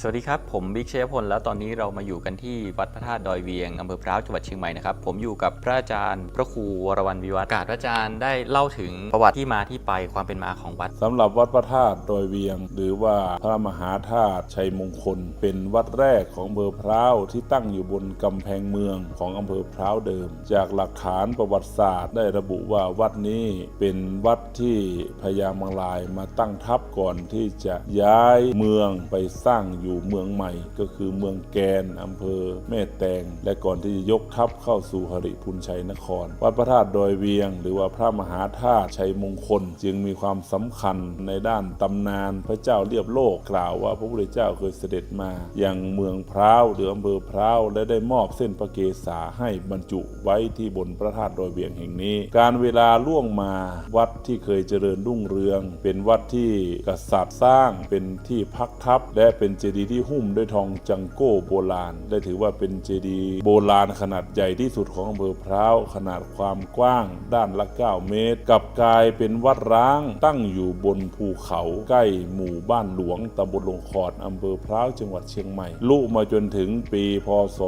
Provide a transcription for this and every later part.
สวัสดีครับ ผมบิ๊กเชยพลแล้วตอนนี้เรามาอยู่กันที่วัดพระธาตุดอยเวียงอำเภอพร้าวจังหวัดเชียงใหม่นะครับผมอยู่กับพระอาจารย์ พระครูวรวรรณวิวัฒน์อากาศพระอาจารย์ได้เล่าถึงประวัติที่มาที่ไปความเป็นมาของวัด สำหรับวัดพระธาตุดอยเวียง หรือว่าพระมหาธาตุชัยมงคล เป็นวัดแรกของอำเภอพร้าวที่ตั้งอยู่บนกำแพงเมืองของอำเภอพร้าวเดิม จากหลักฐานประวัติศาสตร์ ได้ระบุว่าวัดนี้เป็นวัดที่พญามังลายมาตั้งทัพก่อนที่จะย้ายเมืองไปสร้างอยูู่่เมืองใหม่ ก็คือเมืองแกนอำเภอแม่แตง และก่อนที่จะยกทัพเข้าสู่หริพุนชัยนคร วัดพระธาตุดอยเวียง หรือว่าพระมหาธาตุชัยมงคล จึงมีความสำคัญในด้านตำนานพระเจ้าเรียบโลกกล่าวว่าพระพุทธเจ้าเคยเสด็จมาอยังเมืองพร้าวหรืออำเภอพร้าวและได้มอบเส้นพระเกศาให้บรรจุไว้ที่บนพระธาตุดอยเวียงแห่งนี้ การเวลาล่วงมาวัดที่เคยเจริญรุ่งเรือง เป็นวัดที่กษัตริย์สร้างเป็นที่พักทัพและเป็นเจดีย์ที่หุ้มด้วยทองจังโก้โบราณ ได้ถือว่าเป็นเจดีย์โบราณขนาดใหญ่ที่สุดของอำเภอพร้าวขนาดความกว้าง ด้านละ 9 เมตร กับกลายเป็นวัดร้างตั้งอยู่บนภูเขาใกล้หมู่บ้านหลวงตำบลหลงขอดอำเภอพร้าวจังหวัดเชียงใหม่ลุมาจนถึงปีพศ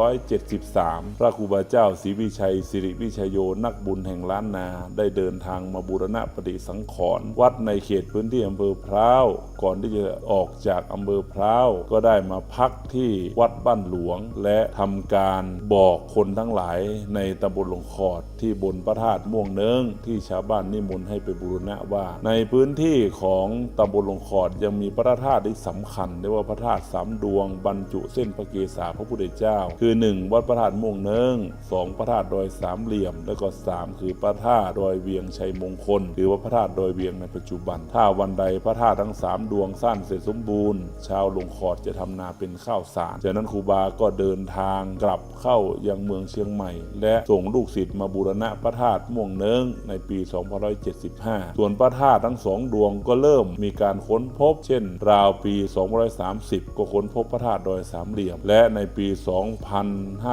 2473 พระครูบาเจ้าศรีวิชัยสิริวิชัยโยนักบุญแห่งล้านนา ได้เดินทางมาบูรณะปฏิสังขรณ์วัดในเขตพื้นที่อำเภอพร้าวก่อนที่จะออกอกจากอำเภอพร้าวก็ได้มาพักที่วัดบ้านหลวง และทำการบอกคนทั้งหลายในตำบลหลงขอดที่บนพระธาตุม่วงเนิงที่ชาวบ้านนิมนต์ให้ไปบูรณะว่า ในพื้นที่ของตำบลหลงขอดยังมีพระธาตุที่สำคัญเรียกว่าพระธาตุสามดวงบรรจุเส้นพระเกศาพระพุทธเจ้า คือ 1 วัดพระธาตุม่วงเนิงสองพระธาตุดอยสามเหลี่ยม แล้วก็ 3 คือพระธาตุดอยเวียงชัยมงคล หรือว่าพระธาตุดอยเวียงในปัจจุบัน ถ้าวันใดพระธาตุทั้งสามดวงสั้นเสร็จสมบูรณ์ ชาวหลงขอดจะทำนาเป็นข้าวสาร จากนั้นครูบาก็เดินทางกลับเข้ายังเมืองเชียงใหม่ และส่งลูกศิษย์มาบูรณะพระธาตุม่วงเนิงในปี 2575 ส่วนพระธาตุทั้งสองดวงก็เริ่มมีการค้นพบ เช่น ราวปี 230 ก็ค้นพบพระธาตุดอยสามเหลี่ยม และในปี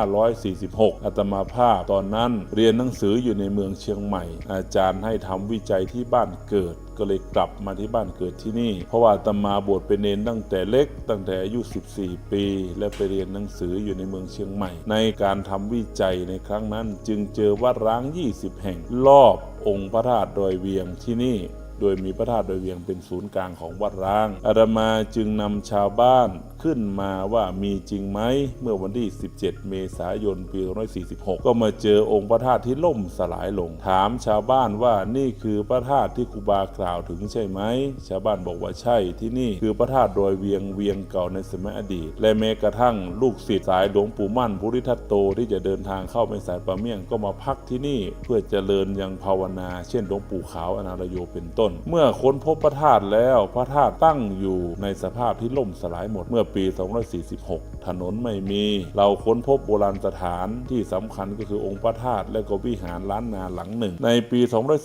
2546อาตมาภาพตอนนั้นเรียนหนังสืออยู่ในเมืองเชียงใหม่ อาจารย์ให้ทำวิจัยที่บ้านเกิด ก็เลยกลับมาที่บ้านเกิดที่นี่ เพราะว่าตมาบวชเป็นเนนตั้งแต่เล็ก ตั้งแต่อายุ 14 ปี และไปเรียนหนังสืออยู่ในเมืองเชียงใหม่ ในการทำวิจัยในครั้งนั้นจึงเจอวัดร้าง 20 แห่งรอบองค์พระธาตุดอยเวียงที่นี่ โดยมีพระธาตุดอยเวียงเป็นศูนย์กลางของวัดร้าง อาตมาจึงนำชาวบ้านขึ้นมาว่ามีจริงไหมเมื่อวันที่ 17 เมษายน ปี 2546 ก็มาเจอองค์พระธาตุที่ล่มสลายลง ถามชาวบ้านว่านี่คือพระธาตุที่ครูบากล่าวถึงใช่ไหม ชาวบ้านบอกว่าใช่ที่นี่คือพระธาตุดอยเวียงเวียงเก่าในสมัยอดีต และแม้กระทั่งลูกศิษย์สายหลวงปู่มั่นภูริทัตโตที่จะเดินทางเข้าไปสายปะเมี่ยงก็มาพักที่นี่เพื่อเจริญยังภาวนา เช่นหลวงปู่ขาวอนาลโยเป็นต้นเมื่อค้นพบพระธาตุแล้วพระธาตุตั้งอยู่ในสภาพที่ล่มสลายหมดเมื่อปี 246 ถนนไม่มี เราค้นพบโบราณสถานที่สำคัญก็คือองค์พระธาตุและก็วิหารล้านนาหลังหนึ่ง ในปี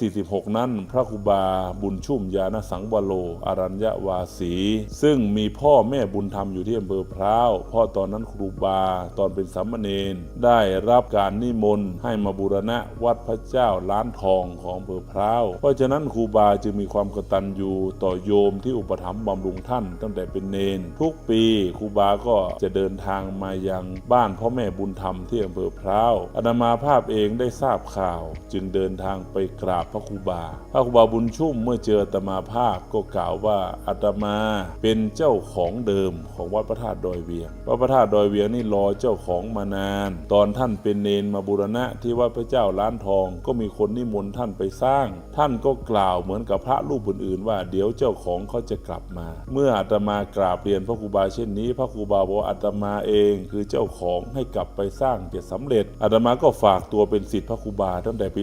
246 นั้น พระครูบาบุญชุ่มยานสังวโล อรัญญวาสี ซึ่งมีพ่อแม่บุญธรรมอยู่ที่อำเภอพร้าวพ่อตอนนั้นครูบาตอนเป็นสามเณรได้รับการนิมนต์ให้มาบูรณะวัดพระเจ้าล้านทองของอำเภอพร้าวเพราะฉะนั้นครูบาจึงมีความกตัญญูต่อโยมที่อุปถัมภ์บำรุงท่าน ตั้งแต่เป็นเนน ทุกปีครูบาก็จะเดินทางมายังบ้านพ่อแม่บุญธรรมที่อำเภอพร้าวอาตมาภาพเองได้ทราบข่าว จึงเดินทางไปกราบพระครูบา พระครูบาบุญชุ่มเมื่อเจออาตมาภาพก็กล่าวว่าอาตมาเป็นเจ้าของเดิมของวัดพระธาตุดอยเวียงวัดพระธาตุดอยเวียงนี่รอเจ้าของมานาน ตอนท่านเป็นเนนมาบูรณะที่วัดพระเจ้าล้านทองก็มีคนนิมนต์ท่านไปสร้าง ท่านก็กล่าวเหมือนกับพระรูปอื่นๆ ว่าเดี๋ยวเจ้าของเขาจะกลับมา เมื่ออาตมากราบเรียนพระครูบาเช่นนี้ พระครูบาบอกอาตมาเองคือเจ้าของให้กลับไปสร้างจะสำเร็จอาตมาก็ฝากตัวเป็นศิษย์พระครูบาตั้งแต่ปี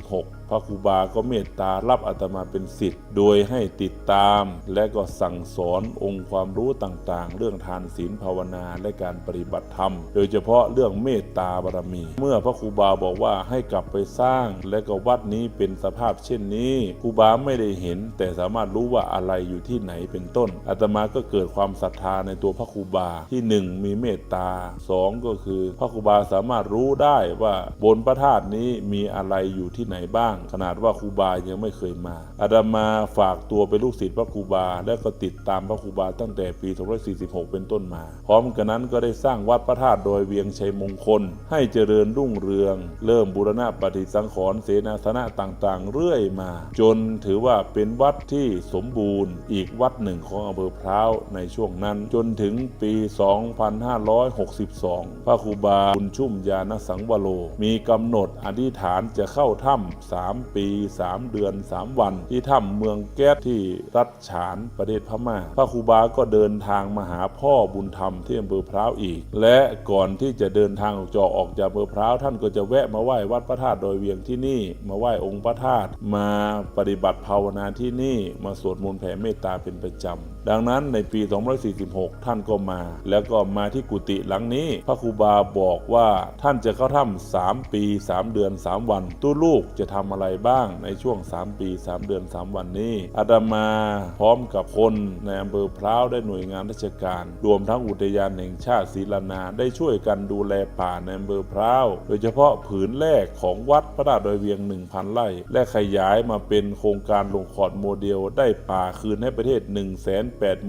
2546 พระครูบาก็เมตตารับอาตมาเป็นศิษย์โดยให้ติดตาม และก็สั่งสอนองค์ความรู้ต่างๆ เรื่องทานศีลภาวนาและการปฏิบัติธรรม โดยเฉพาะเรื่องเมตตาบารมี เมื่อพระครูบาบอกว่าให้กลับไปสร้าง และก็วัดนี้เป็นสภาพเช่นนี้ครูบาไม่ได้เห็น แต่สามารถรู้ว่าอะไรอยู่ที่ไหนเป็นต้นอาตมาก็เกิดความศรัทธาในตัวพระครูบาที่หนึ่งมีเมตตาสองก็คือพระครูบาสามารถรู้ได้ว่าบนพระธาตุนี้มีอะไรอยู่ที่ไหนบ้างขนาดว่าครูบายังไม่เคยมาอาตมาฝากตัวเป็นลูกศิษย์พระครูบา และก็ติดตามพระครูบาตั้งแต่ปี 2546 เป็นต้นมา พร้อมกันนั้นก็ได้สร้างวัดพระธาตุโดยเวียงชัยมงคล ให้เจริญรุ่งเรือง เริ่มบูรณะปฏิสังขรณ์เสนาสนะต่างๆ เรื่อยมา จนถือว่าเป็นวัดที่สมบูรณ์ อีกวัดหนึ่งของอำเภอพร้าวในช่วงนั้น จนถึงปี 2562 พระครูบาบุญชุ่มยานสังวโรมีกำหนดอธิษฐานจะเข้าถ้ำสามปี 3 เดือน 3 วัน ที่ถ้ำเมืองแก๊สที่รัฐฉานประเทศพม่า พระครูบาก็เดินทางมาหาพ่อบุญธรรมที่อำเภอพร้าวอีก และก่อนที่จะเดินทางออกจอออกจากอำเภอพร้าวท่านก็จะแวะมาไหว้วัดพระธาตุดอยเวียงที่นี่มาไหว้องค์พระธาตุมาปฏิบัติภาวนาที่นี่มาสวดมนต์แผ่เมตตาเป็นประจำดังนั้นในปี 246 ท่านก็มา แล้วก็มาที่กุฏิหลังนี้ พระครูบาบอกว่าท่านจะเข้าถ้ำสามปี3เดือน3วัน ตู้ลูกจะทำอะไรบ้างในช่วง3ปี3เดือน3วันนี้ อาตมาพร้อมกับคนในอำเภอพร้าวได้หน่วยงานราชการ รวมทั้งอุทยานแห่งชาติศรีลานาได้ช่วยกันดูแลป่าในอำเภอพร้าว โดยเฉพาะผืนแรกของวัดพระธาตุดอยเวียง 1,000ไร่ และขยายมาเป็นโครงการลงขอดโมเดลได้ป่าคืนให้ประเทศ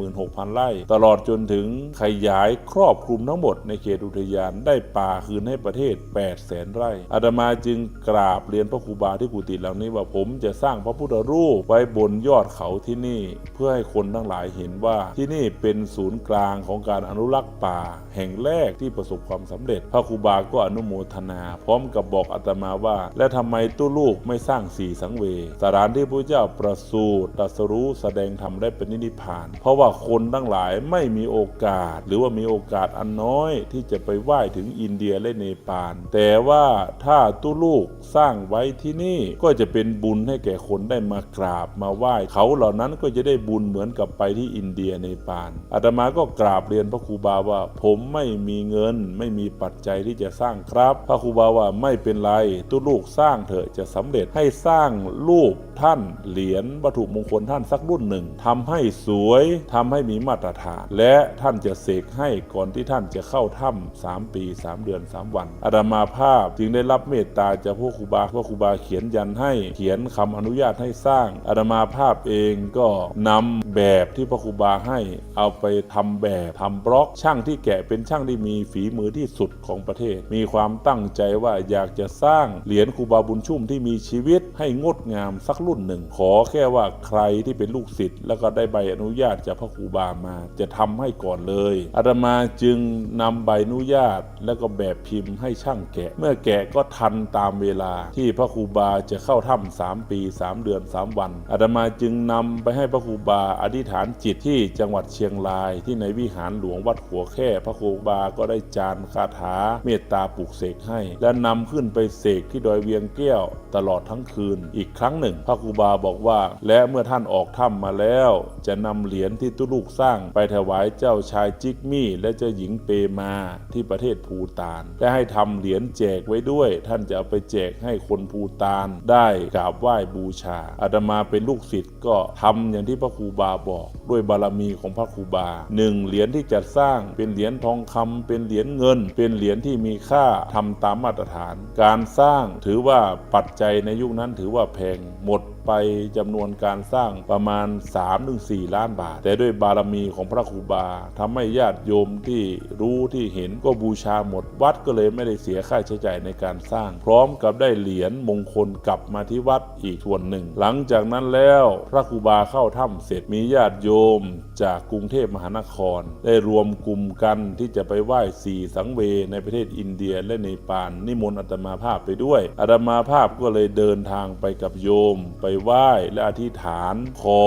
86,000 ไร่ ตลอดจนถึงขยายครอบคลุมทั้งหมดในเขตอุทยานได้ป่าคืนให้ประเทศ 800,000 ไร่อาตมาจึงกราบเรียนพระครูบาที่กุฏิหลังนี้ว่าผมจะสร้างพระพุทธรูปไว้บนยอดเขาที่นี่ เพื่อให้คนทั้งหลายเห็นว่าที่นี่เป็นศูนย์กลางของการอนุรักษ์ป่า แห่งแรกที่ประสบความสำเร็จ พระครูบาก็อนุโมทนา พร้อมกับบอกอาตมาว่า และทำไมตู้ลูกไม่สร้างสี่สังเวสถานที่พระเจ้าประสูติตรัสรู้แสดงธรรมได้เป็นนิพพานเพราะว่าคนทั้งหลายไม่มีโอกาส หรือว่ามีโอกาสอันน้อยที่จะไปไหว้ถึงอินเดียและเนปาลแต่ว่าถ้าตู้ลูกสร้างไว้ที่นี่ก็จะเป็นบุญให้แก่คนได้มากราบมาไหว้เขาเหล่านั้นก็จะได้บุญเหมือนกับไปที่อินเดียเนปาลอาตมาก็กราบเรียนพระครูบาว่า ผมไม่มีเงิน ไม่มีปัจจัยที่จะสร้างครับ พระครูบาว่าไม่เป็นไรตู้ลูกสร้างเถอะจะสำเร็จให้สร้างรูปท่านเหรียญวัตถุมงคลท่านสักรุ่นหนึ่งทำให้สวยทำให้มีมาตรฐาน และท่านจะเสกให้ก่อนที่ท่านจะเข้าถ้ำสามปีสามเดือนสามวันอาตมาภาพจึงได้รับเมตตาจากพวกครูบาพวกครูบาเขียนยันให้เขียนคำอนุญาตให้สร้างอาตมาภาพเองก็นำแบบที่พระครูบาให้เอาไปทำแบบทำบล็อกช่างที่แกะเป็นช่างที่มีฝีมือที่สุดของประเทศ มีความตั้งใจว่าอยากจะสร้างเหรียญครูบาบุญชุ่มที่มีชีวิตให้งดงามสักรุ่นหนึ่ง ขอแค่ว่าใครที่เป็นลูกศิษย์แล้วก็ได้ใบอนุญาตจากพระครูบามา จะทำให้ก่อนเลยอาตมาจึงนำใบอนุญาต แล้วก็แบบพิมพ์ให้ช่างแกะ เมื่อแกะก็ทันตามเวลา ที่พระครูบาจะเข้าถ้ำสามปีสามเดือนสามวันอาตมาจึงนำไปให้พระครูบาอธิษฐานจิตที่จังหวัดเชียงรายที่ในวิหารหลวงวัดหัวแค่พระครูบาก็ได้จานคาถาเมตตาปลุกเสกให้ และนำขึ้นไปเสกที่ดอยเวียงแก้วตลอดทั้งคืน อีกครั้งหนึ่ง พระครูบาบอกว่า และเมื่อท่านออกถ้ำมาแล้ว จะนำเหรียญยญที่ตุลูกสร้างไปถวายเจ้าชายจิกมี่ และเจ้าหญิงเปมาที่ประเทศภูตานและให้ทำเหรียญแจกไว้ด้วย ท่านจะเอาไปแจกให้คนภูตานได้กราบไหว้บูชาอาตมาเป็นลูกศิษย์ก็ทำอย่างที่พระครูบาบอก ด้วยบารมีของพระครูบาหนึ่งเหรียญที่จัดสร้างเป็นเหรียญทองคำเป็นเหรียญเงิน เป็นเหรียญที่มีค่าทำตามมาตรฐาน การสร้างถือว่าปัจจัยในยุคนั้นถือว่าแพงหมด ไปจำนวนการสร้างประมาณ 3-4 ล้านบาท แต่ด้วยบารมีของพระครูบาทำให้ญาติโยมที่รู้ที่เห็นก็บูชาหมด วัดก็เลยไม่ได้เสียค่าใช้จ่ายในการสร้าง พร้อมกับได้เหรียญมงคลกลับมาที่วัดอีกส่วนหนึ่ง หลังจากนั้นแล้วพระครูบาเข้าถ้ำเสร็จมีญาติโยม จากกรุงเทพมหานคร ได้รวมกลุ่มกันที่จะไปไหว้สี่สังเวในประเทศอินเดียและเนปาลนิมนต์อาตมาภาพไปด้วยอาตมาภาพก็เลยเดินทางไปกับโยมไปไหว้และอธิษฐาน ขอ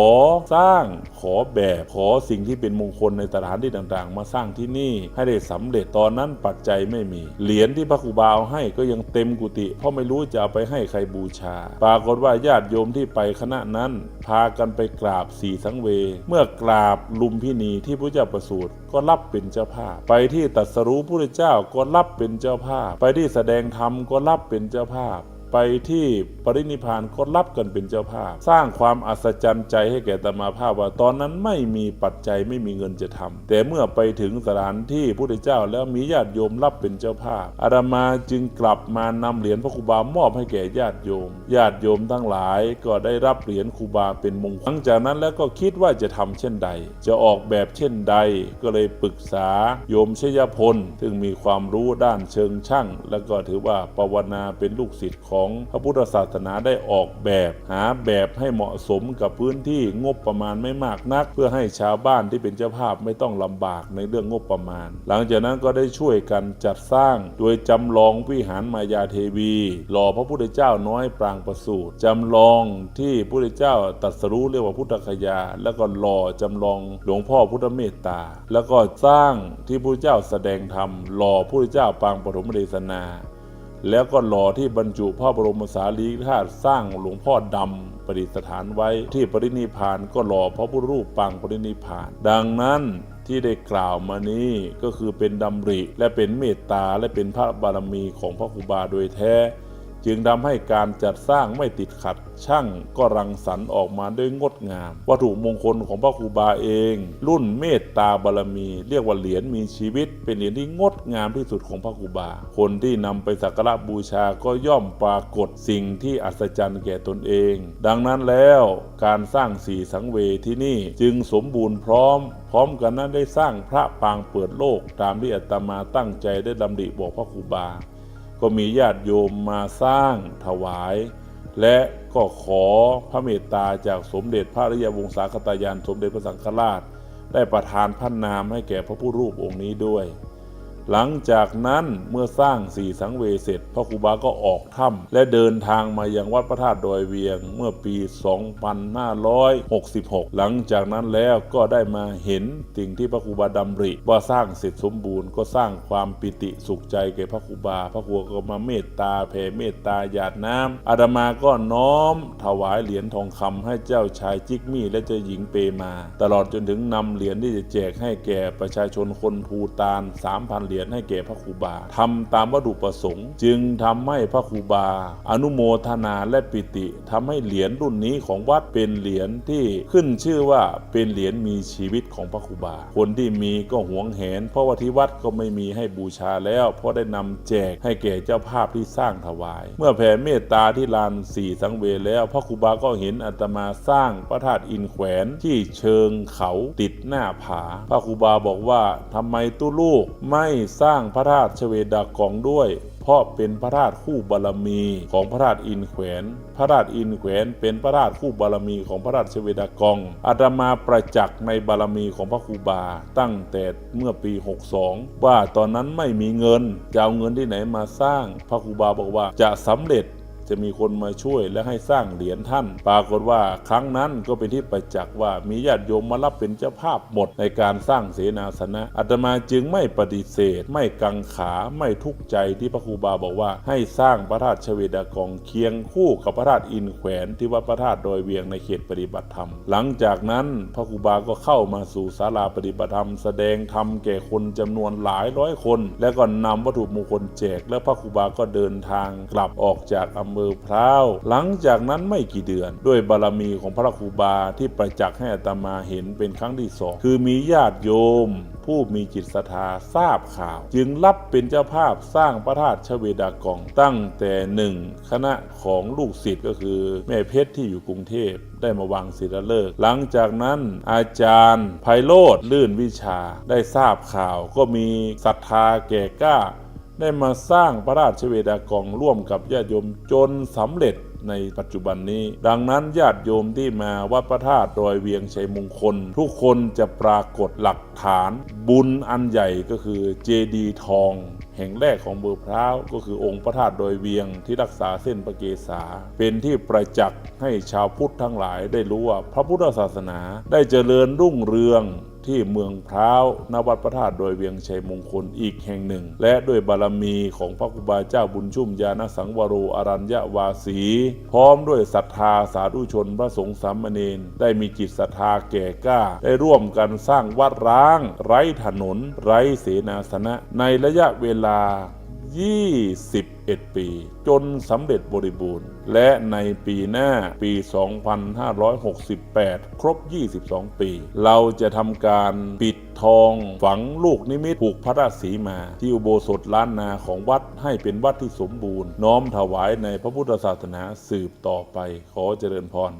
สร้างขอแบบขอสิ่งที่เป็นมงคลในสถานที่ต่างๆ มาสร้างที่นี่ให้ได้สำเร็จตอนนั้นปัจจัยไม่มี เหรียญที่พระครูบาเอาให้ก็ยังเต็มกุฏิเพราะไม่รู้จะเอาไปให้ใครบูชา ปรากฏว่าญาติโยมที่ไปคณะนั้น พากันไปกราบสีสังเวยเมื่อกราบลุมพินีที่พระเจ้าประสูติก็รับเป็นเจ้าภาพ ไปที่ตรัสรู้พระเจ้าก็รับเป็นเจ้าภาพ ไปที่แสดงธรรมก็รับเป็นเจ้าภาพ ไปที่ปรินิพานก็รับกันเป็นเจ้าภาพ สร้างความอัศจรรย์ใจให้แก่ตมาภาพว่า ตอนนั้นไม่มีปัจจัยไม่มีเงินจะทำแต่เมื่อไปถึงสถานที่พุทธเจ้าแล้วมีญาติโยมรับเป็นเจ้าภาพอาตมาจึงกลับมานำเหรียญพระครูบามอบให้แก่ญาติโยม ญาติโยมทั้งหลายก็ได้รับเหรียญครูบาเป็นมงคลหลังจากนั้นแล้วก็คิดว่าจะทำเช่นใด จะออกแบบเช่นใด ก็เลยปรึกษาโยมชยพล ซึ่งมีความรู้ด้านเชิงช่าง แล้วก็ถือว่าปวนาเป็นลูกศิษย์ของพระพุทธศาสนาได้ออกแบบหาแบบให้เหมาะสมกับพื้นที่งบประมาณไม่มากนัก เพื่อให้ชาวบ้านที่เป็นเจ้าภาพไม่ต้องลำบากในเรื่องงบประมาณ หลังจากนั้นก็ได้ช่วยกันจัดสร้างโดยจำลองวิหารมายาเทวีหล่อพระพุทธเจ้าน้อยปรางประสูติจำลองที่พระพุทธเจ้าตรัสรู้เรียกว่าพุทธคยา แล้วก็หล่อจำลองหลวงพ่อพุทธเมตตา แล้วก็สร้างที่พระพุทธเจ้าแสดงธรรมหล่อพระพุทธเจ้าปางปฐมเทศนา แล้วก็หล่อที่บรรจุพระบรมสารีริกธาตุสร้างหลวงพ่อดำประดิษฐานไว้ที่ปรินิพานก็หล่อพระพุทธรูปปางปรินิพาน ดังนั้นที่ได้กล่าวมานี้ก็คือเป็นดำริ และเป็นเมตตาและเป็นพระบารมีของพระครูบาโดยแท้ จึงทำให้การจัดสร้างไม่ติดขัด ช่างก็รังสรรค์ออกมาด้วยงดงาม วัตถุมงคลของพระครูบาเอง รุ่นเมตตาบารมี เรียกว่าเหรียญมีชีวิต เป็นเหรียญที่งดงามที่สุดของพระครูบา คนที่นำไปสักการะบูชาก็ย่อมปรากฏสิ่งที่อัศจรรย์แก่ตนเอง ดังนั้นแล้วการสร้างสี่สังเวที่นี่จึงสมบูรณ์พร้อมพร้อมกันนั้นได้สร้างพระปางเปิดโลกตามที่อาตมาตั้งใจได้ดำริบอกพระครูบา ก็มีญาติโยมมาสร้างถวาย และก็ขอพระเมตตาจากสมเด็จพระริยวงศาคตายานสมเด็จพระสังฆราช ได้ประทานพระนามให้แก่พระผู้รูปองค์นี้ด้วย หลังจากนั้นเมื่อสร้างสี่สังเวเสร็จพระครูบาก็ออกถ้ำและเดินทางมายังวัดพระธาตุดอยเวียงเมื่อปี 2566 หลังจากนั้นแล้วก็ได้มาเห็นสิ่งที่พระครูบาดำริ ว่าสร้างเสร็จสมบูรณ์ก็สร้างความปิติสุขใจแก่พระครูบา พระครูก็มาเมตตาแผ่เมตตาหยาดน้ำอาตมาก็น้อม ถวายเหรียญทองคำให้เจ้าชายจิกมี่และเจ้าหญิงเปมา ตลอดจนถึงนำเหรียญที่จะแจกให้แก่ประชาชนคนภูตาน3,000เหรียญให้แก่พระครูบาทำตามวัตถุประสงค์ จึงทำให้พระครูบา อนุโมทนาและปิติทำให้เหรียญรุ่นนี้ของวัดเป็นเหรียญที่ขึ้นชื่อว่าเป็นเหรียญมีชีวิตของพระครูบา คนที่มีก็หวงแหน เพราะว่าที่วัดก็ไม่มีให้บูชาแล้ว เพราะได้นำแจกให้แก่เจ้าภาพที่สร้างถวาย เมื่อแผ่เมตตาที่ลานสี่สังเวยแล้วพระครูบาก็เห็นอาตมาสร้างพระธาตุอินแขวนที่เชิงเขาติดหน้าผา พระครูบาบอกว่าทำไมตู้ลูกไม่สร้างพระธาตุชเวดากองด้วย เพราะเป็นพระธาตุคู่บารมีของพระธาตุอินแขวน พระธาตุอินแขวนเป็นพระธาตุคู่บารมีของพระธาตุชเวดากองอาตมาประจักษ์ในบารมีของพระครูบา ตั้งแต่เมื่อปี 62 ว่าตอนนั้นไม่มีเงินจะเอาเงินที่ไหนมาสร้าง พระครูบาบอกว่าจะสำเร็จ จะมีคนมาช่วยและให้สร้างเหรียญท่าน ปรากฏว่าครั้งนั้นก็เป็นที่ประจักษ์ว่ามีญาติโยมมารับเป็นเจ้าภาพหมดในการสร้างเสนาสนะอาตมาจึงไม่ปฏิเสธ ไม่กังขาไม่ทุกข์ใจที่พระครูบาบอกว่า ให้สร้างพระธาตุชเวดากองเคียงคู่กับพระธาตุอินแขวนที่วัดพระธาตุดอยเวียงในเขตปฏิบัติธรรม หลังจากนั้นพระครูบาก็เข้ามาสู่ศาลาปฏิบัติธรรม แสดงธรรมแก่คนจำนวนหลายร้อยคน แล้วก็นำวัตถุมงคลแจก และพระครูบาก็เดินทางกลับออกจากอำเภอพร้าวหลังจากนั้นไม่กี่เดือน ด้วยบารมีของพระครูบาที่ประจักษ์ให้อาตมาเห็นเป็นครั้งที่สองคือมีญาติโยม ผู้มีจิตศรัทธาทราบข่าว จึงรับเป็นเจ้าภาพสร้างพระธาตุชเวดากองตั้งแต่หนึ่งคณะของลูกศิษย์ก็คือแม่เพชรที่อยู่กรุงเทพได้มาวางศิลาฤกษ์หลังจากนั้นอาจารย์ไพโรธลื่นวิชาได้ทราบข่าวก็มีศรัทธาแก่กล้า ได้มาสร้างพระราชเวดากองร่วมกับญาติโยมจนสำเร็จในปัจจุบันนี้ ดังนั้นญาติโยมที่มาวัดพระธาตุดอยเวียงชัยมงคล ทุกคนจะปรากฏหลักฐาน บุญอันใหญ่ก็คือเจดีทอง แห่งแรกของเบอร์พร้าวก็คือองค์พระธาตุดอยเวียงที่รักษาเส้นประเกษา เป็นที่ประจักษ์ให้ชาวพุทธทั้งหลายได้รู้ว่าพระพุทธศาสนาได้เจริญรุ่งเรือง ที่เมืองพร้าวนวัดพระธาตุโดยเวียงชัยมงคลอีกแห่งหนึ่ง และด้วยบารมีของพระครูบาเจ้าบุญชุ่มยานสังวโรอรัญญวาสี พร้อมด้วยศรัทธาสาธุชนพระสงฆ์สามเณรได้มีจิตศรัทธาแก่กล้า ได้ร่วมกันสร้างวัดร้าง ไร้ถนน ไร้เสนาสนะ ในระยะเวลา 21 ปี จนสำเร็จบริบูรณ์ และในปีหน้าปี 2568 ครบ 22 ปี เราจะทำการปิดทองฝังลูกนิมิตผูกพระราชสีมา ที่อุโบสถล้านนาของวัดให้เป็นวัดที่สมบูรณ์ น้อมถวายในพระพุทธศาสนาสืบต่อไป ขอเจริญพร